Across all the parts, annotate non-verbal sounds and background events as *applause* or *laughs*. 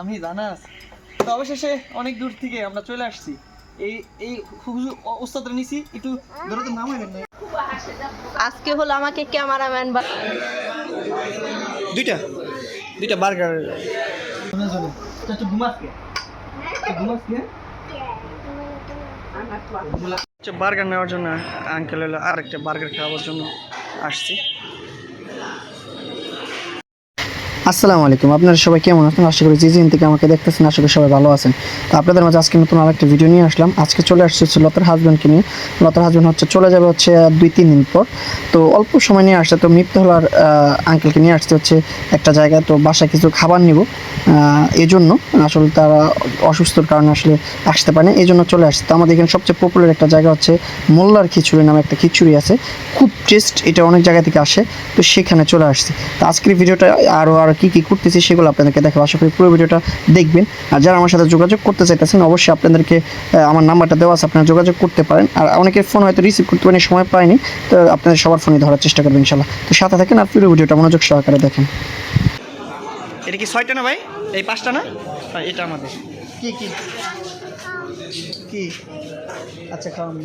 আমি জানাস তো অবশেষে অনেক দূর থেকে আমরা চলে আসছি। এই এই হুজুর ওস্তাদরা নিছি একটু ধরো তো নাম হইবেন না। আজকে হলো আমাকে ক্যামেরাম্যান বা দুইটা। দুইটা বার্গার। শুনে শুনে একটু ঘুমাস কে? ঘুমাস কে? বার্গার নেওয়ার জন্য আঙ্কেল হলো আর একটা বার্গার খাওয়ার জন্য আসছি। আসসালামু আলাইকুম। আপনারা সবাই কেমন আছেন? আশা করি যেদিন থেকে আমাকে দেখতেছেন, আশা করি সবাই ভালো আছেন। তো আপনাদের মাঝে আজকে নতুন আরেকটা ভিডিও নিয়ে আসলাম। আজকে চলে আসছে হচ্ছে লতার হাজব্যান্ডকে নিয়ে। লতার হাজব্যান্ড হচ্ছে চলে যাবে হচ্ছে দুই, তিন দিন পর। তো অল্প সময় নিয়ে আসছে, তো মিপ্তহলার আঙ্কেলকে নিয়ে আসতে হচ্ছে একটা জায়গায়। তো বাসায় কিছু খাবার নিব। এই জন্য আসলে তারা অসুস্থর কারণে আসলে আসতে পারে এই জন্য চলে আসছে। তো আমাদের এখানে সবচেয়ে পপুলার একটা জায়গা হচ্ছে মোল্লার খিচুড়ি নামে একটা খিচুড়ি আছে। খুব টেস্ট এটা অনেক জায়গা থেকে আসে। তো সেখানে চলে আসছে। তো আজকের ভিডিওটা আরও আরও কী কী করতেছি সেগুলো আপনাদেরকে দেখাবো। আশা করি পুরো ভিডিওটা দেখবেন। আর যারা আমার সাথে যোগাযোগ করতে চাইতেছেন অবশ্যই আপনাদেরকে আমার নাম্বারটা দেওয়া আছে আপনারা যোগাযোগ করতে পারেন। আর অনেকের ফোন হয়তো রিসিভ করতে পারেন সময় পায়নি তো আপনাদের সবার ফোনে ধরার চেষ্টা করবেন ইনশাল্লাহ তো সাথে থাকেন আর পুরো ভিডিওটা মনোযোগ সহকারে দেখেন। এটা কি ছয়টা না ভাই? এই পাঁচটা না? হ্যাঁ, এটা আমাদের। কি কি? কি? আচ্ছা খাওয়ান।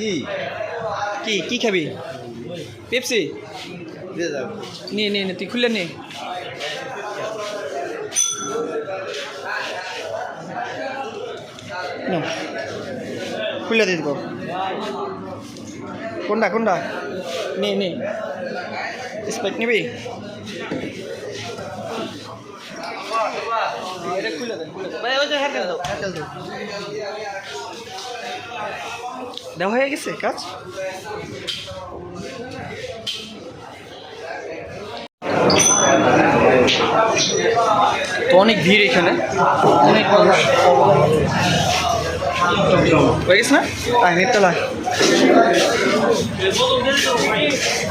কি? কি কি খাবি? পেপসি? নে নে নে তুই খুলে নে। খুলে দিয়ে দিব কোনটা কোনটা? নে নে। স্পাইক নিবি? খুলে দেন খুলে দেন ভাই ওই যে হ্যান্ডেল দাও। হ্যান্ডেল দাও। দেওয়া হয়ে গেছে কাজ? তো অনেক ভিড় এখানে। অনেক মানুষ। হয়ে গেছে না? আয় মিত্তলা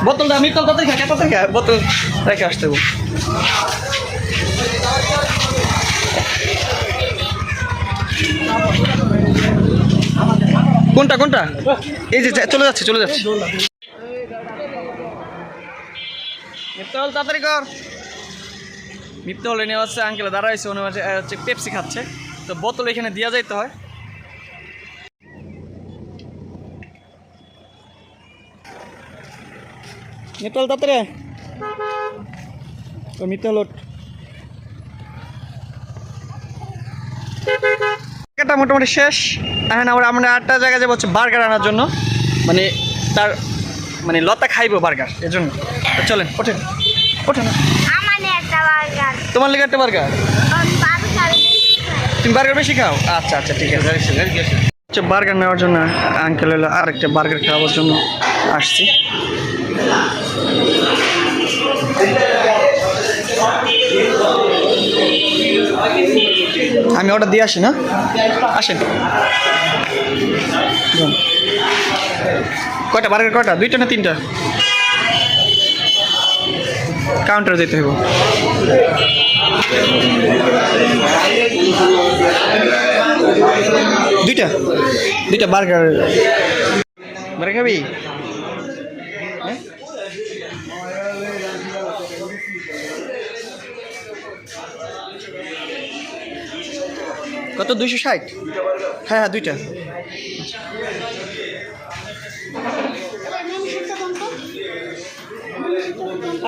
বোতলটা বোতল রেখে আসতে হবে। কোনটা কোনটা? এই যে, চলে যাচ্ছে চলে যাচ্ছে। তাড়াতাড়ি কর। মিপ্তে হলে নেওয়া হচ্ছে আঙ্কেল দাঁড়াইছে, উনি হচ্ছে পেপসি খাচ্ছে। তো বোতল এখানে দেওয়া যাইতে হয়। মিত্তল তাড়াতাড়ি মিত্তে এটা মোটামুটি শেষ। এখন আমরা আমরা আটটা জায়গায় যাব হচ্ছে বার্গার আনার জন্য। মানে তার মানে লতা খাইবো বার্গার এর জন্য। চলেন ওঠেন। ওঠেন তোমার লেগে একটা বার্গার? তুমি বার্গার বেশি খাও? আচ্ছা আচ্ছা ঠিক আছে। আচ্ছা বার্গার নেওয়ার জন্য আঙ্কেল এলো আর একটা বার্গার খাওয়ার জন্য আসছি। আমি অর্ডার দিয়ে আসি, না? আসেন। কয়টা? বার্গার কয়টা? দুইটা না তিনটা? কাউন্টার যেতে হবে দুইটা? দুইটা বার্গার। বার্গার খাবি? কত, দুইশো ষাট? হ্যাঁ হ্যাঁ দুইটা।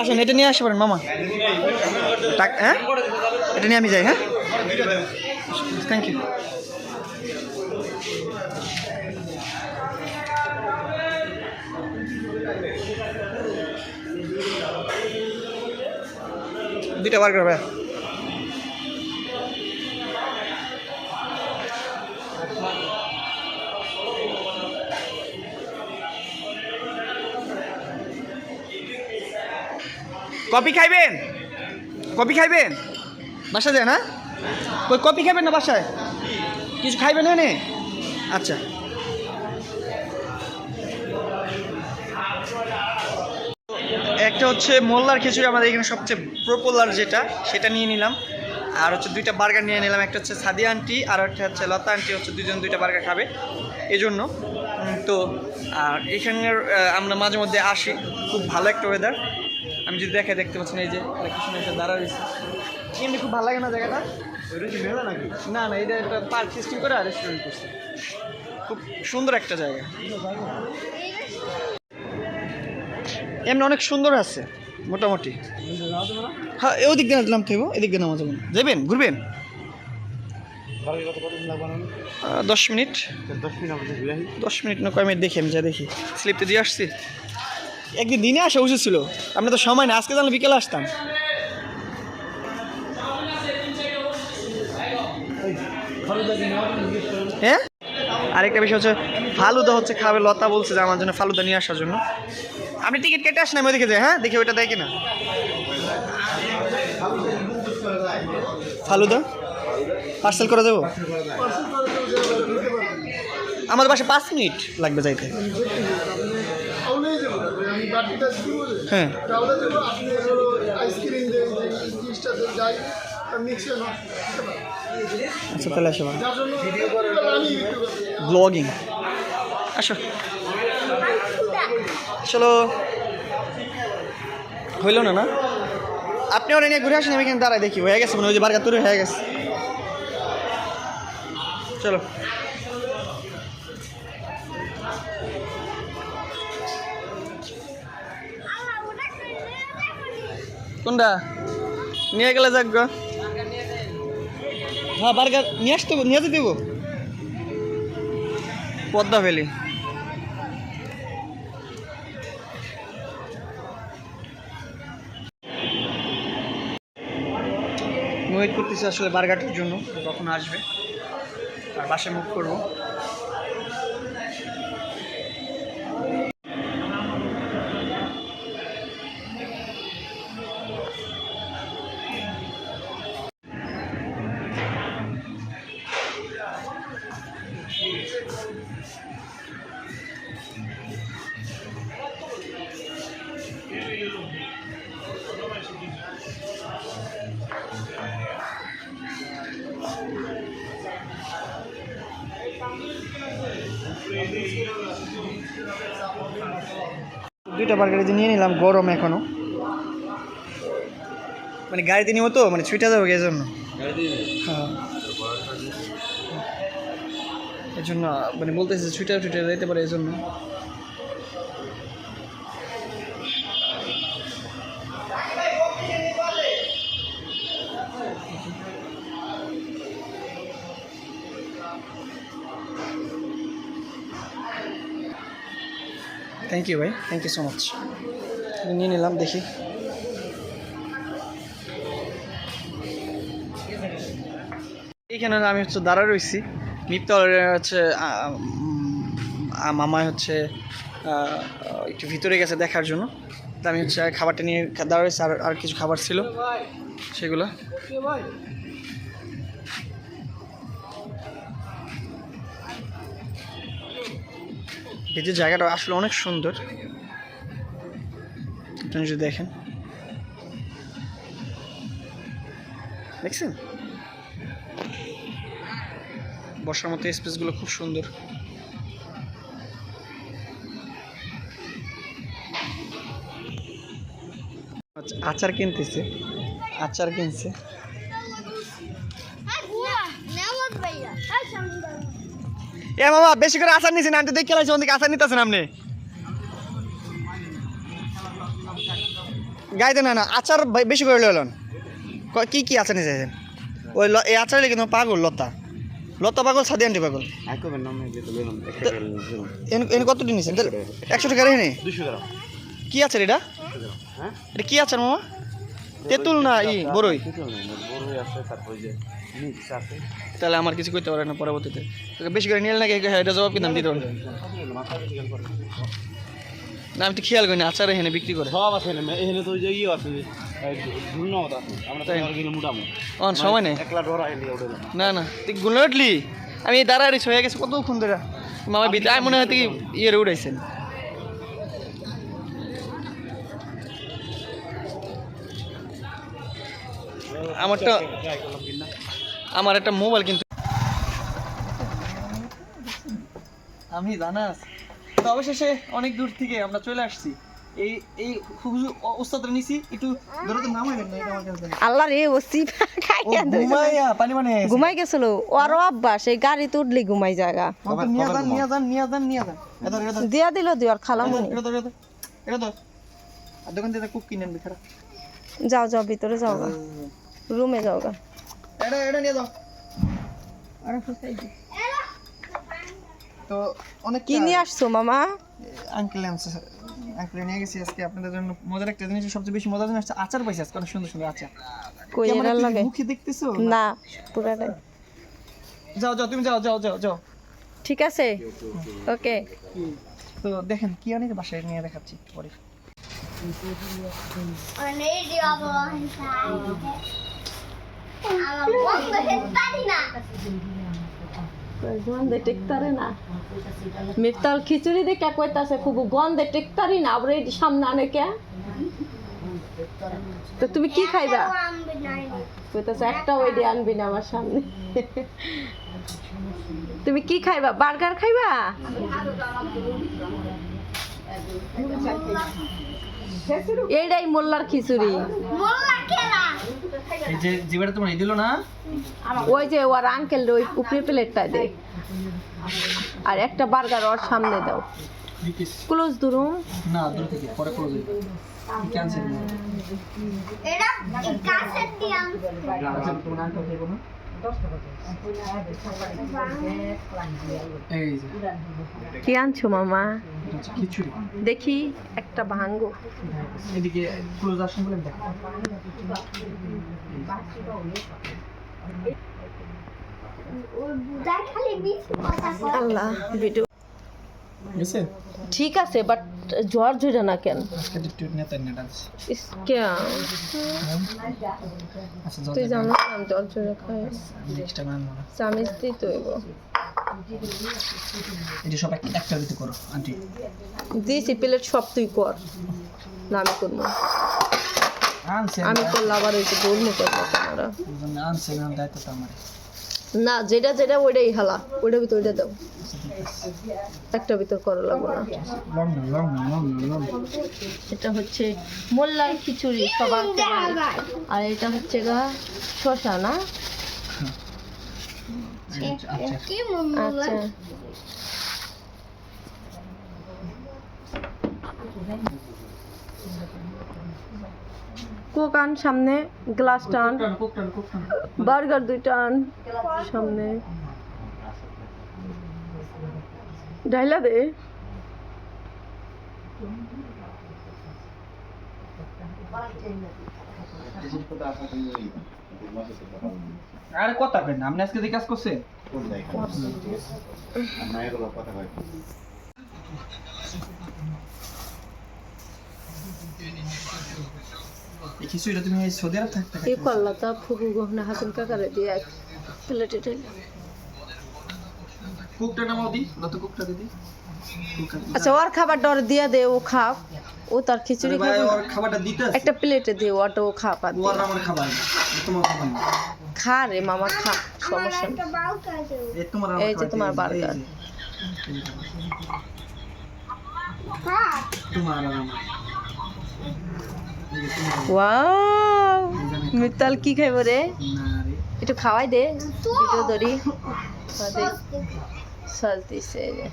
আসেন, এটা নিয়ে আসতে পারেন, মামা। হ্যাঁ? এটা নিয়ে আমি যাই হ্যাঁ? থ্যাংক ইউ দুইটা বার্গার ভাই কপি খাইবেন? কপি খাইবেন? বাসা যায় না কই, কপি খাবেন না বাসায়? কিছু খাইবেন না? আচ্ছা। একটা হচ্ছে মোল্লার খিচুড়ি, আমাদের এখানে সবচেয়ে পপুলার যেটা, সেটা নিয়ে নিলাম। আর হচ্ছে দুইটা বার্গার নিয়ে নিলাম একটা হচ্ছে সাদিয়া আন্টি আর একটা হচ্ছে লতা আন্টি হচ্ছে দুজন দুইটা বার্গার খাবে। এই জন্য তো আর এখানের আমরা মাঝে মধ্যে আসি। খুব ভালো একটা ওয়েদার আমি যদি দেখে দেখতে পাচ্ছেন এই যে সময় এসে দাঁড়া রয়েছে। এমনি খুব ভালো লাগে না জায়গাটা? না না এটা একটা পার্ক সিস্টেম করে আর রেস্টুরেন্ট করছে। খুব সুন্দর একটা জায়গা। এমনি অনেক সুন্দর আছে। মোটামুটি। হ্যাঁ ওই দিক দিয়ে নামতে হইব এদিক দিয়ে নামা যাবেন যাবেন ঘুরবেন? দশ মিনিট। দশ মিনিট না কয় মিনিট? দেখি আমি যা দেখি। স্লিপতে দিয়ে আসছি। একদিন দিনে আসা উচিত ছিল। আপনি তো সময় না আজকে জানলে বিকেলে আসতাম। হ্যাঁ? আরেকটা বিষয় হচ্ছে ফালুদা হচ্ছে খাবে লতা বলছে যে আমার জন্য ফালুদা নিয়ে আসার জন্য। আপনি টিকিট কেটে আসেন আমি ওদিকে যাই হ্যাঁ? দেখি ওইটা দেয় কিনা। ফালুদা পার্সেল করে দেবো? আমাদের পাশে পাঁচ মিনিট লাগবে যাইতে। হ্যাঁ। আচ্ছা তাহলে আসো। ব্লগিং আসো। চলো। হইল না না? আপনি ওরা নিয়ে ঘুরে আসেন আমি এখানে দাঁড়াই দেখি। হয়ে গেছে মনে হয় যে বার্গার তৈরি হয়ে গেছে। চলো। কোনটা? নিয়ে গেলে যাক গো। হ্যাঁ বার্গার নিয়ে আসতে নিয়ে যেতে দেবো পদ্মা ভ্যালি। ওয়েট করতেছি আসলে বার্গারটির জন্য কখন আসবে আর বাসায় মুখ করব। দুইটা বার্গার যে নিয়ে নিলাম গরম এখনও মানে গাড়িতে নিব তো মানে ছুটে যাবে এই জন্য হ্যাঁ। এই জন্য মানে বলতেছে ছুটে ছুটে যেতে পারে এই জন্য থ্যাংক ইউ ভাই। থ্যাংক ইউ সো মাচ নিয়ে নিলাম, দেখি। এইখানে আমি হচ্ছে দাঁড়া রয়েছি। নিপ্তা হচ্ছে মামায় হচ্ছে একটু ভিতরে গেছে দেখার জন্য। আমি হচ্ছে খাবারটা নিয়ে দাঁড়া রয়েছি আর আর কিছু খাবার ছিল সেগুলো। এই যে জায়গাটা আসলে অনেক সুন্দর আপনি যদি দেখেন দেখছেন বসার মতো স্পেসগুলো খুব সুন্দর আচ্ছা, আচার কিনতেছে আচার কিনছে এ মামা বেশি করে আচার নিছেন আমি তো দেখে লাইছি ওদিকে আচার নিতেছেন আপনি। গাইতে না না আচার বেশি করে লইলেন। ক- কি আচার নিছেন? ওই এই আচার কিন্তু পাগল লতা। লতা পাগল সাদি আন্টি পাগল। এন কত দিন নিছেন? একশো টাকা রেখে কি আচার এটা? এটা কি আচার মামা? তেঁতুল না ই বড়ই তাহলে আমার কিছু করতে পারে না পরবর্তীতে। বেশি করে নিয়ে নাকি? এটা জবাব কিন্তু আমি দিতে পারব। না আমি তো খেয়াল করি না আচার এখানে বিক্রি করে। সব আছে এখানে তো যে ইয়ে আছে সময় নেই? ওটা না না তুই গুলো উঠলি আমি রয়েছি হয়ে গেছে কতক্ষণ ধরে? মামা আমি মনে হয় তুই ইয়ে উড়াইছেন আমারটা আমার একটা মোবাইল কিন্তু আমি জানাস তো অবশেষে অনেক দূর থেকে আমরা চলে আসছি। এই এই ওস্তাদ নিছি একটু ধরে তো নামাইলেন না এটা আমার কাছে আল্লাহ রে ওসি খাইয়া ঘুমাইয়া পানি মানে ঘুমাই গেছিল। ওরও অভ্যাস এই গাড়িতে উঠলে ঘুমাই জায়গা নিয়ে যান নিয়ে যান নিয়ে যান নিয়ে যান। এটা এটা দিয়া দিল দিওর খালাম এটা এটা। আর দোকান থেকে কুক কিনে আনবি খারাপ যাও যাও ভিতরে যাও গা। রুমে যাও গা এটা এটা নিয়ে যাও। তো অনেক কি নিয়ে আসছো মামা? আঙ্কেল আনছে আঙ্কেল নিয়ে গেছি আজকে। আপনাদের জন্য মজার একটা জিনিস সবচেয়ে বেশি মজার জিনিস হচ্ছে আচার পাইছি আজকে অনেক সুন্দর সুন্দর আচার। কই এরা লাগে? মুখে দেখতেছো? না পুরাটাই। যাও যাও তুমি যাও যাও যাও যাও। ঠিক আছে? ওকে। তো দেখেন কি অনেক বাসায় নিয়ে দেখাচ্ছি পরে। গন্ধে না। মিফতাল খিচুড়ি দেখে কইতাছে, খুব গন্ধে টেকতারি না, আবার সামনে আনে কে? তো তুমি কি খাইবা? কইতাছে একটা ওই দিয়ে আনবি না আমার সামনে। তুমি কি খাইবা? বার্গার খাইবা? এইটাই মোল্লার খিচুড়ি। এই যে জিবাটা তোমার দিল না? ওই যে ওর আঙ্কেল ওই উপরে প্লেটটা দে আর একটা বার্গার ওর সামনে দাও। ক্লোজ দুরুম না দূর থেকে পরে ক্লোজ ক্যান্সেল এটা কাছের আচ্ছা কি আনছো মামা? খিচুড়ি। দেখি একটা ভাঙ্গো। এদিকে ক্লোজ আসুন বলে দেখো আল্লাহ ভিডিও ঠিক আছে বাট জ্বর ঝরে না কেন? কেন আচ্ছা তুই জানো আমি জ্বর ঝরে খাই নেক্সট টাইম আনব চামিচ দিই তো এগো এটা সব একটা দিতে করো আন্টি। দিয়েছি প্লেট সব তুই কর। না আমি করব আমি করলে আবার ওই যে বলব করব তোমরা। না যেটা যেটা ওইটাই হালা। ওইটার ভিতর ওইটা দাও। একটা ভিতর করা লাগবে না লং না লং না লং না লং এটা হচ্ছে মোল্লার খিচুড়ি সবার আর এটা হচ্ছে গা শশা না? আচ্ছা। কোক আন সামনে গ্লাস টান। বার্গার দুইটা আন। সামনে। ডাইলা দে। আরে কথা কেন আপনি আজকে যে কাজ করছেন? খিচুড়িটা তুমি সৌদি আরব থাকতে এই কল্লাটা ফুকু গহনা হাসিন কাকারে দিয়ে এক প্লেটে ঢেলে। কুকটা নামাও দি যত কুকটা দিদি আচ্ছা ওর খাবার ডর দিয়ে দে ও খাও ও তার খিচুড়ি ভাই খাবে। ওর খাবারটা দিতে আছে। একটা প্লেটে দে ওটা ও খা পাত ওর আমার খাবার তোমার খাবার না। খা রে মামা খা সমস্যা এই তোমার আমার এই যে তোমার এই বার্গার। তোমার ওয়াও মিতাল কি খাইব রে? না রে। একটু খাওয়াই দে ভিডিও ধরি। খাওয়া দে চলতিছে এই যে।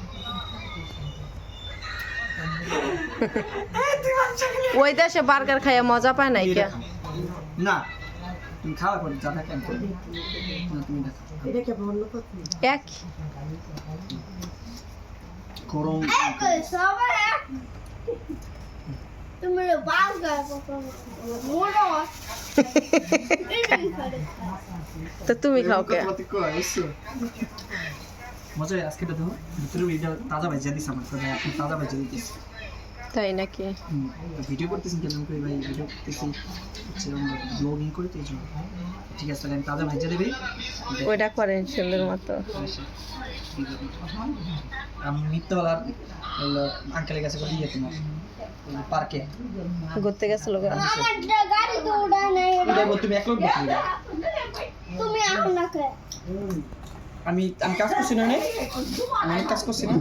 ওই দেশে বার্গার খাইয়া মজা পায় নাই কে? না তুমি খাওয়া পরে যা থাকে আমি করব। না তুমি দেখো। এক। গরম সবাই তুমি বাউ তো *laughs* তুমি খাও কে? মজা আজকে দেখো। ভিতরে এটা তাজা ভাইজা দিস আমার তো ভাই আপনি তাজা ভাইজা দিতেছি। তাই নাকি? ভিডিও করতেছেন কেন করে ভাই? ভিডিও করতেছি ব্লগিং করি তো জন্য। ঠিক আছে তাহলে আমি তাজা ভাইজা দেবে। ওইটা করেন সুন্দর মতো। আমি মিথ্যাওয়ালার হলো আঙ্কেলের কাছে করে ইয়ে তোমার পার্কে ঘুরতে গেছিল তো তুমি লোক তুমি আহ না কে? আমি আমি কাজ করছি না নে? আমি অনেক কাজ করছি না।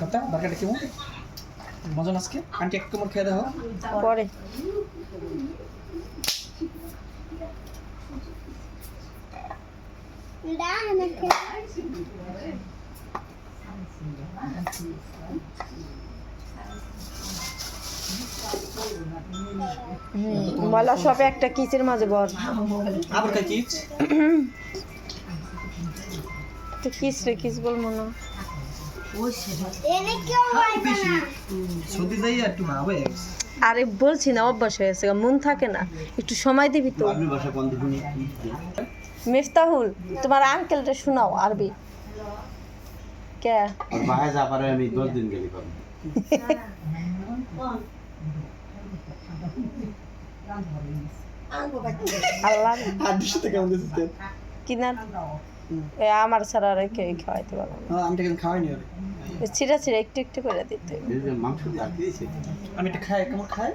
কথা বার্গারটা কেমন? মজা আজকে আন্টি এক কেমন খেয়ে দেখো পরে। দা না ময়লা সব একটা কিচের মাঝে বর আবার খাই চিজ তো কিস রে কিস বলব না। আর একটু হবে আরে বলছি না অভ্যাস হয়ে গেছে মন থাকে না। একটু সময় দিবি তো। মিফতাহুল তোমার আঙ্কেলটা শোনাও আরবি। কে? বাহায় যা পারে আমি দশ দিন গেলি পাবো *laughs* আল্লাহ আর দুশোতে কেমন দিচ্ছে কিনা এ আমার ছাড়া আর কেউ খাওয়াইতে পারব না। ছিঁড়া ছিঁড়া একটু একটু করে দিতে এই যে মাংস রাখতে দিয়েছে। আমি এটা খাই কেমন খাই?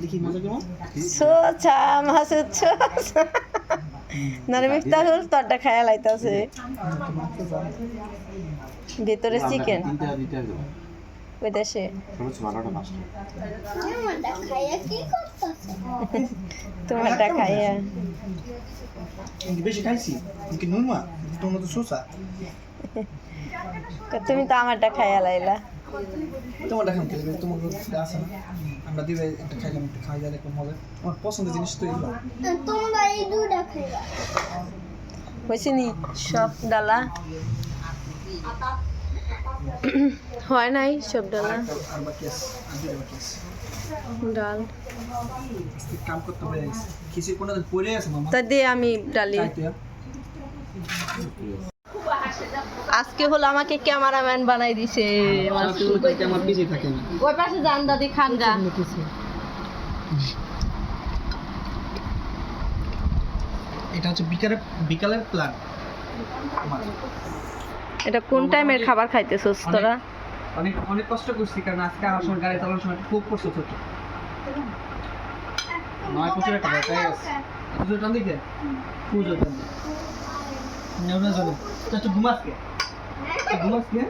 দেখি মজা কেমন? সোচা মাসুদ সোচা নারে মিফতাহুল তোরটা খায়া লাইতাছে। ভিতরে চিকেন ওই দেশে কি *laughs* তোমারটা খাইয়া। বেশি খাইছি? কিন্তু নুন মা তোমার তো শোষা তুমি তো আমারটা খাইয়া লাইলা। তোমার দেখান খেলে তোমার আছে না? আমরা দিবে একটা খাইলাম একটা খাই যায় দেখলাম হবে আমার পছন্দের জিনিস তো এগুলো। তোমরা এই দুটা খাইবা হয়েছে নি সব ডালা। *coughs* হয় নাই সব ডালা। ডাল। কাম করতে হয়ে কিছু কোনো পড়ে আছে মামা? তা দিয়ে আমি ডালি। আজকে হলো আমাকে ক্যামেরাম্যান বানাই দিছে ওই পাশে যান দাদি খান গা। এটা হচ্ছে বিকালের বিকালের প্ল্যান এটা কোন টাইমের খাবার খাইতেছস তোরা? অনেক অনেক কষ্ট করছি কারণ আজকে আমার সময় গাড়ি চালানোর সময় খুব কষ্ট হচ্ছে নয় প্রচুর একটা ব্যাপার আছে। পুজো টান দিকে পুজো টান নেওয়া যাবে তো ঘুমাস কে? ঘুমাস কে?